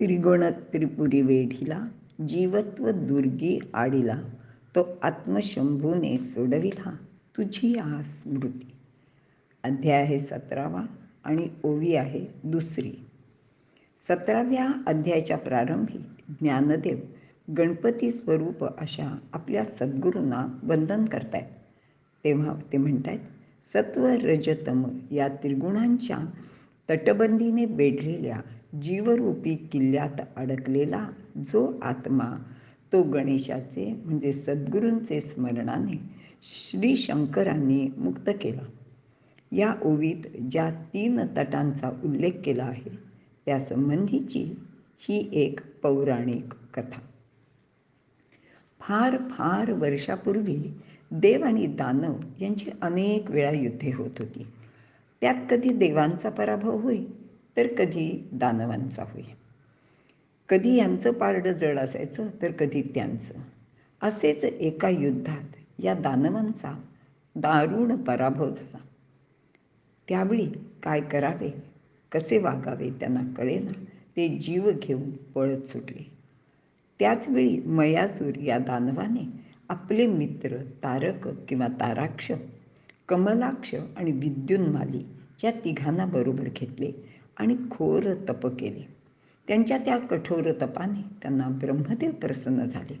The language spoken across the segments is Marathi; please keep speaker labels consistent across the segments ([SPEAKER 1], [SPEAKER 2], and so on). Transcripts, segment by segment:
[SPEAKER 1] त्रिगुण त्रिपुरी वेढीला जीवत्व दुर्गी आडिला तो आत्मशंभूने सोडविला तुझी या स्मृती. अध्याय आहे सतरावा आणि ओवी आहे दुसरी. सतराव्या अध्यायाच्या प्रारंभी ज्ञानदेव गणपती स्वरूप अशा आपल्या सद्गुरूंना वंदन करतायत. तेव्हा ते म्हणतायत सत्व रजतम या त्रिगुणांच्या तटबंदीने बेढलेल्या जीवरूपी किल्ल्यात अडकलेला जो आत्मा तो गणेशाचे म्हणजे सद्गुरूंचे स्मरणाने श्री शंकरांनी मुक्त केला. या ओवीत ज्या तीन तटांचा उल्लेख केला आहे त्या संबंधीची ही एक पौराणिक कथा. फार फार वर्षापूर्वी देव आणि दानव यांची अनेक वेळा युद्धे होत होती. त्यात कधी देवांचा पराभव होई तर कधी दानवांचा होई कधी यांचं पारडं जड असायचं तर कधी त्यांचं. असेच एका युद्धात या दानवांचा दारुण पराभव झाला. त्यावेळी काय करावे कसे वागावे त्यांना कळेना ते जीव घेऊन पळत सुटले. त्याचवेळी मयासूर या दानवाने आपले मित्र तारक किंवा ताराक्ष कमलाक्ष आणि विद्युन्माली या तिघांना बरोबर घेतले. आणि खोर तप केले. त्यांच्या त्या कठोर तपाने त्यांना ब्रह्मदेव प्रसन्न झाले.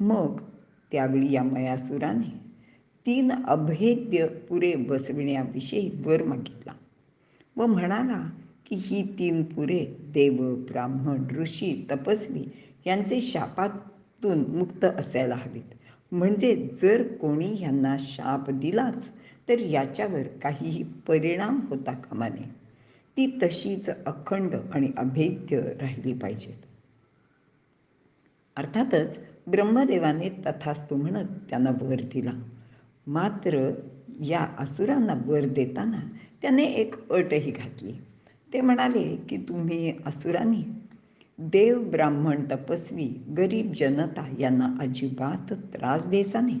[SPEAKER 1] मग त्यावेळी या मयासुराने तीन अभेद्य पुरे बसविण्याविषयी वर मागितला व म्हणाला की ही तीन पुरे देव ब्राह्मण ऋषी तपस्वी यांचे शापातून मुक्त असायला हवीत. म्हणजे जर कोणी यांना शाप दिलाच तर याच्यावर काहीही परिणाम होता कामा नये. ती तशीच अखंड आणि अभेद्य राहिली पाहिजेत. अर्थातच ब्रह्मदेवाने तथास्तू म्हणत त्यांना वर दिला. मात्र या असुरांना वर देताना त्याने एक अटही घातली. ते म्हणाले की तुम्ही असुरांनी देव ब्राह्मण तपस्वी गरीब जनता यांना अजिबात त्रास द्यायचा नाही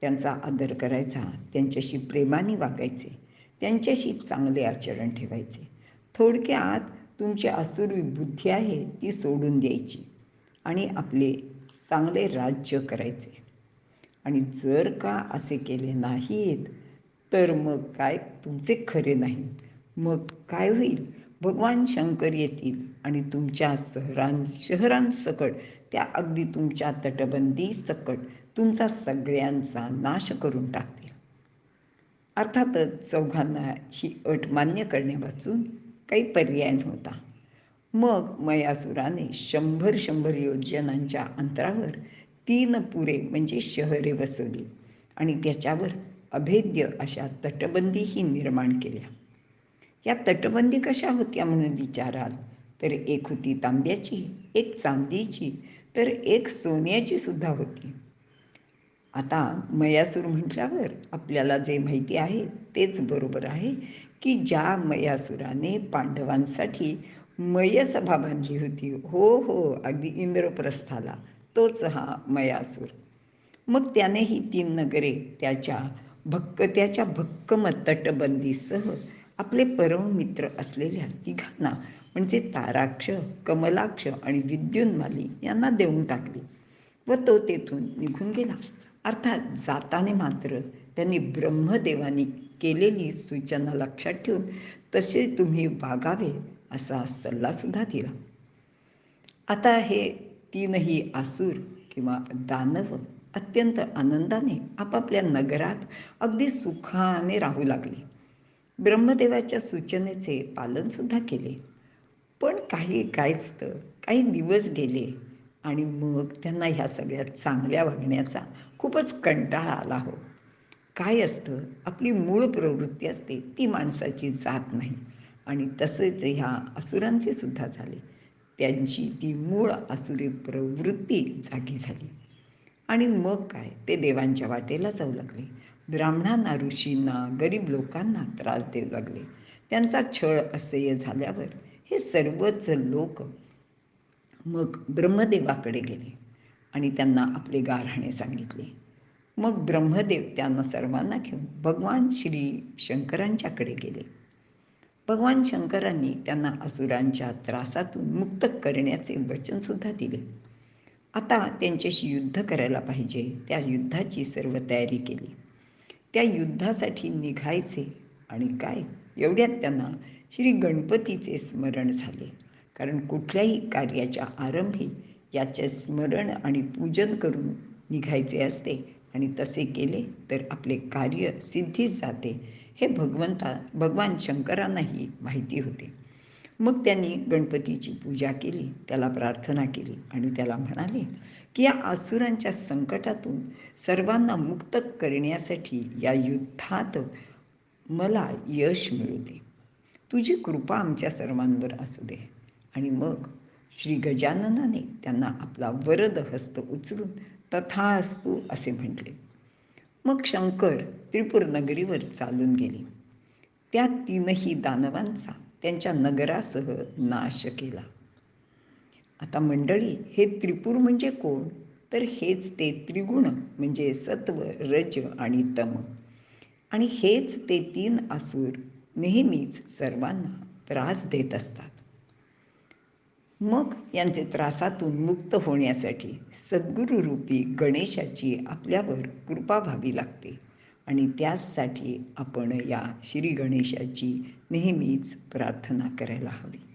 [SPEAKER 1] त्यांचा आदर करायचा त्यांच्याशी प्रेमाने वागायचे त्यांच्याशी चांगले आचरण ठेवायचे. थोडक्यात तुमची असुरी बुद्धी आहे ती सोडून द्यायची आणि आपले चांगले राज्य करायचे. आणि जर का असे केले नाहीत तर मग काय तुमचे खरे नाही. मग काय होईल? भगवान शंकर येतील आणि तुमच्या शहरां शहरांसकट त्या अगदी तुमच्या तटबंदी सकट तुमचा सगळ्यांचा नाश करून टाकतील. अर्थातच चौघांना ही अट मान्य करण्यापासून काही पर्याय नव्हता. मग मयासुराने शंभर शंभर योजनांच्या अंतरावर तीन पुरे म्हणजे शहरे बसवली आणि त्याच्यावर अभेद्य अशा तटबंदीही निर्माण केल्या. या तटबंदी कशा होत्या म्हणून विचाराल? तर एक होती तांब्याची एक चांदीची तर एक सोन्याची सुद्धा होती. आता मयासूर म्हटल्यावर आपल्याला जे माहिती आहे तेच बरोबर आहे की ज्या मयासुराने पांडवांसाठी मयसभा बांधली होती. हो हो अगदी इंद्रप्रस्थाला. तोच हा मयासूर. मग त्याने ही तीन नगरे त्याच्या भक्क त्याच्या भक्कम तटबंदीसह आपले परम मित्र असलेल्या तिघांना म्हणजे ताराक्ष कमलाक्ष आणि विद्युन्माली यांना देऊन टाकली. व तो तेथून निघून गेला. अर्थात जाताने मात्र त्यांनी ब्रह्मदेवाने केलेली सूचना लक्षात ठेवून तसे तुम्ही वागावे असा सल्लासुद्धा दिला. आता हे तीनही आसूर किंवा दानव अत्यंत आनंदाने आपापल्या नगरात अगदी सुखाने राहू लागले. ब्रह्मदेवाच्या सूचनेचे पालनसुद्धा केले. पण काही तर काही दिवस गेले. आणि मग त्यांना ह्या सगळ्या चांगल्या वागण्याचा खूपच कंटाळा आला हो. काय असतं? आपली मूळ प्रवृत्ती असते ती माणसाची जात नाही. आणि तसेच ह्या असुरांचे सुद्धा झाले. त्यांची ती मूळ असुरी प्रवृत्ती जागी झाली. आणि मग काय? ते देवांच्या वाटेला जाऊ लागले. ब्राह्मणांना ऋषींना गरीब लोकांना त्रास देऊ लागले. त्यांचा छळ असह्य झाल्यावर हे सर्वच लोक मग ब्रह्मदेवाकडे गेले आणि त्यांना आपले गारहाणे सांगितले. मग ब्रह्मदेव त्यांना सर्वांना घेऊन भगवान श्री शंकरांच्याकडे गेले. भगवान शंकरांनी त्यांना असुरांच्या त्रासातून मुक्त करण्याचे वचनसुद्धा दिले. आता त्यांच्याशी युद्ध करायला पाहिजे त्या युद्धाची सर्व तयारी केली. त्या युद्धासाठी निघायचे आणि काय? एवढ्यात त्यांना श्री गणपतीचे स्मरण झाले. कारण कुठल्याही कार्याच्या आरंभी याचे स्मरण आणि पूजन करून निघायचे असते आणि तसे केले तर आपले कार्य सिद्धीच जाते हे भगवंता भगवान शंकरांनाही माहिती होते. मग त्यांनी गणपतीची पूजा केली त्याला प्रार्थना केली आणि त्याला म्हणाले की या आसुरांच्या संकटातून सर्वांना मुक्त करण्यासाठी या युद्धात मला यश मिळू दे. तुझी कृपा आमच्या सर्वांवर असू दे. आणि मग श्री गजाननाने त्यांना आपला वरद हस्त उचलून तथास्तू असे म्हटले. मग शंकर त्रिपुर नगरीवर चालून गेले. त्या तीनही दानवांचा त्यांच्या नगरासह नाश केला. आता मंडळी हे त्रिपूर म्हणजे कोण? तर हेच ते त्रिगुण म्हणजे सत्व रज आणि तम. आणि हेच ते तीन आसूर नेहमीच सर्वांना त्रास देत असतात. मग यांचे त्रासातून मुक्त होण्यासाठी सद्गुरुरूपी गणेशाची आपल्यावर कृपा व्हावी लागते. आणि त्याचसाठी आपण या श्री गणेशाची नेहमीच प्रार्थना करायला हवी.